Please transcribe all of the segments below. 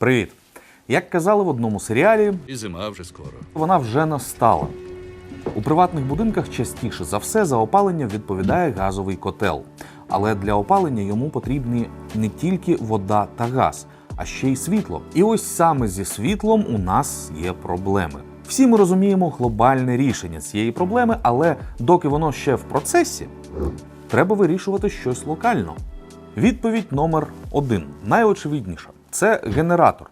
Привіт! Як казали в одному серіалі, І зима вже скоро. вона вже настала. У приватних будинках частіше за все за опалення відповідає газовий котел. Але для опалення йому потрібні не тільки вода та газ, а ще й світло. І ось саме зі світлом у нас є проблеми. Всі ми розуміємо глобальне рішення цієї проблеми, але доки воно ще в процесі, треба вирішувати щось локально. Відповідь номер один найочевидніша це генератор.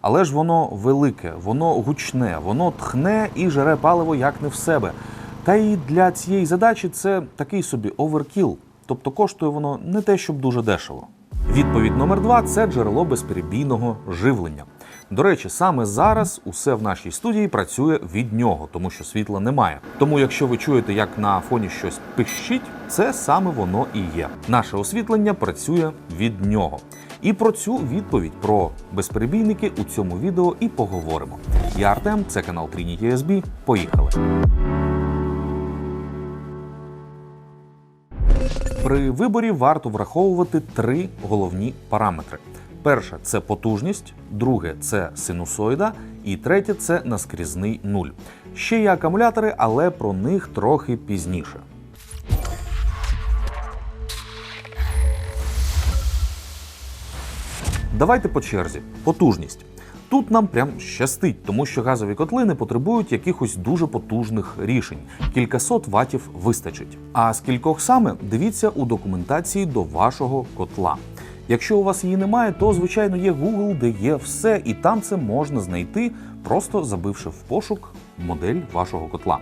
Але ж воно велике, воно гучне, воно тхне і жере паливо як не в себе. Та і для цієї задачі це такий собі оверкіл, тобто коштує воно не те, щоб дуже дешево. Відповідь номер два це джерело безперебійного живлення. До речі, саме зараз усе в нашій студії працює від нього, тому що світла немає. Тому, якщо ви чуєте, як на фоні щось пищить, це саме воно і є. Наше освітлення працює від нього. І про цю відповідь про безперебійники у цьому відео і поговоримо. Я Артем, це канал Trinity SB. Поїхали. При виборі варто враховувати три головні параметри: перше це потужність, друге це синусоїда, і третє це наскрізний нуль. Ще є акумулятори, але про них трохи пізніше. Давайте по черзі. Потужність. Тут нам прям щастить, тому що газові котли не потребують якихось дуже потужних рішень. Кількасот ватів вистачить. А з кількох саме дивіться у документації до вашого котла. Якщо у вас її немає, то звичайно є Google, де є все, і там це можна знайти, просто забивши в пошук модель вашого котла.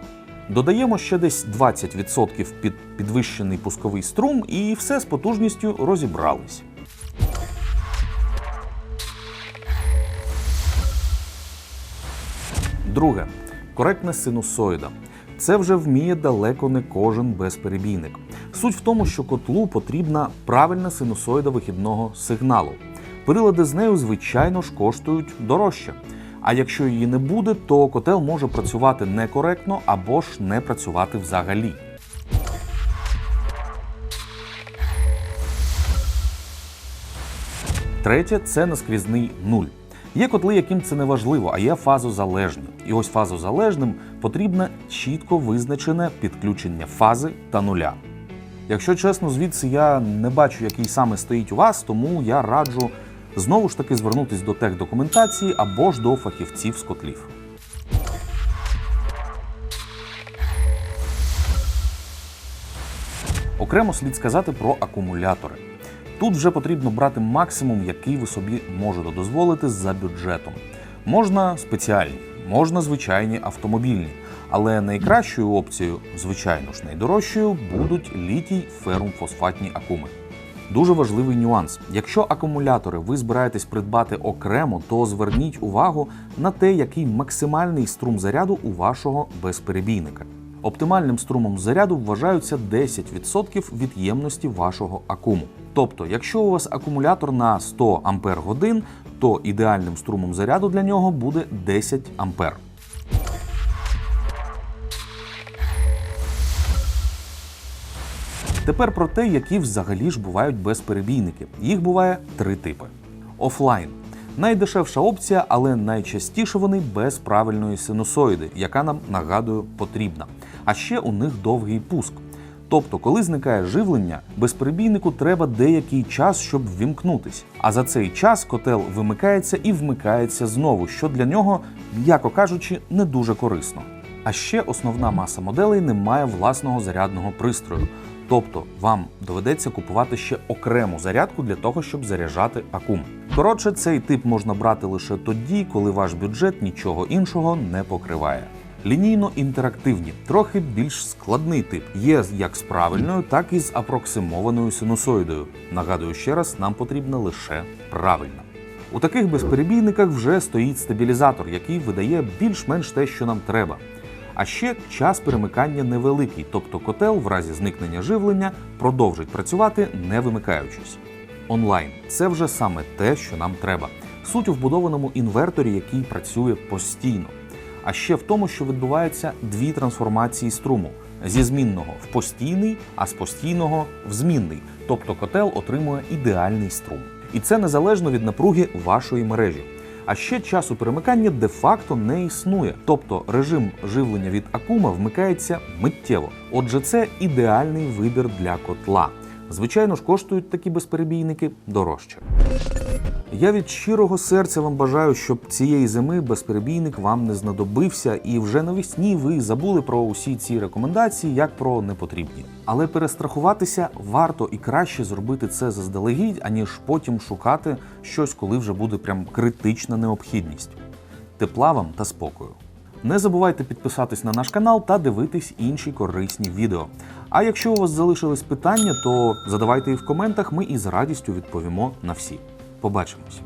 Додаємо ще десь 20% під підвищений пусковий струм, і все з потужністю розібрались. Друге коректна синусоїда. Це вже вміє далеко не кожен безперебійник. Суть в тому, що котлу потрібна правильна синусоїда вихідного сигналу. Прилади з нею, звичайно ж, коштують дорожче. А якщо її не буде, то котел може працювати некоректно або ж не працювати взагалі. Третє це наскрізний нуль. Є котли, яким це не важливо, а є фазозалежні. І ось фазозалежним потрібне чітко визначене підключення фази та нуля. Якщо чесно, звідси я не бачу, який саме стоїть у вас, тому я раджу знову ж таки звернутися до техдокументації або ж до фахівців з котлів. Окремо слід сказати про акумулятори. Тут вже потрібно брати максимум, який ви собі можете дозволити за бюджетом. Можна спеціальні, можна звичайні автомобільні, але найкращою опцією, звичайно ж найдорожчою, будуть літій ферум-фосфатні акуми. Дуже важливий нюанс. Якщо акумулятори ви збираєтесь придбати окремо, то зверніть увагу на те, який максимальний струм заряду у вашого безперебійника. Оптимальним струмом заряду вважаються 10% від ємності вашого акуму. Тобто, якщо у вас акумулятор на 100 Ампер годин, то ідеальним струмом заряду для нього буде 10 Ампер. Тепер про те, які взагалі ж бувають безперебійники. Їх буває три типи: офлайн. Найдешевша опція, але найчастіше вони без правильної синусоїди, яка нам нагадую потрібна. А ще у них довгий пуск. Тобто, коли зникає живлення, безперебійнику треба деякий час, щоб ввімкнутись. А за цей час котел вимикається і вмикається знову, що для нього, м'яко кажучи, не дуже корисно. А ще основна маса моделей не має власного зарядного пристрою. Тобто вам доведеться купувати ще окрему зарядку для того, щоб заряджати акум. Коротше, цей тип можна брати лише тоді, коли ваш бюджет нічого іншого не покриває. Лінійно-інтерактивні, трохи більш складний тип. Є як з правильною, так і з апроксимованою синусоїдою. Нагадую ще раз, нам потрібна лише правильна. У таких безперебійниках вже стоїть стабілізатор, який видає більш-менш те, що нам треба. А ще час перемикання невеликий, тобто котел в разі зникнення живлення продовжить працювати, не вимикаючись. Онлайн це вже саме те, що нам треба. Суть у вбудованому інверторі, який працює постійно. А ще в тому, що відбуваються дві трансформації струму зі змінного в постійний, а з постійного в змінний. Тобто котел отримує ідеальний струм. І це незалежно від напруги вашої мережі. А ще часу перемикання де-факто не існує, тобто режим живлення від Акума вмикається миттєво. Отже, це ідеальний вибір для котла. Звичайно ж, коштують такі безперебійники дорожче. Я від щирого серця вам бажаю, щоб цієї зими безперебійник вам не знадобився, і вже навесні ви забули про усі ці рекомендації як про непотрібні. Але перестрахуватися варто і краще зробити це заздалегідь, аніж потім шукати щось, коли вже буде прям критична необхідність. Тепла вам та спокою. Не забувайте підписатись на наш канал та дивитись інші корисні відео. А якщо у вас залишились питання, то задавайте їх в коментах, ми із радістю відповімо на всі. Побачимось!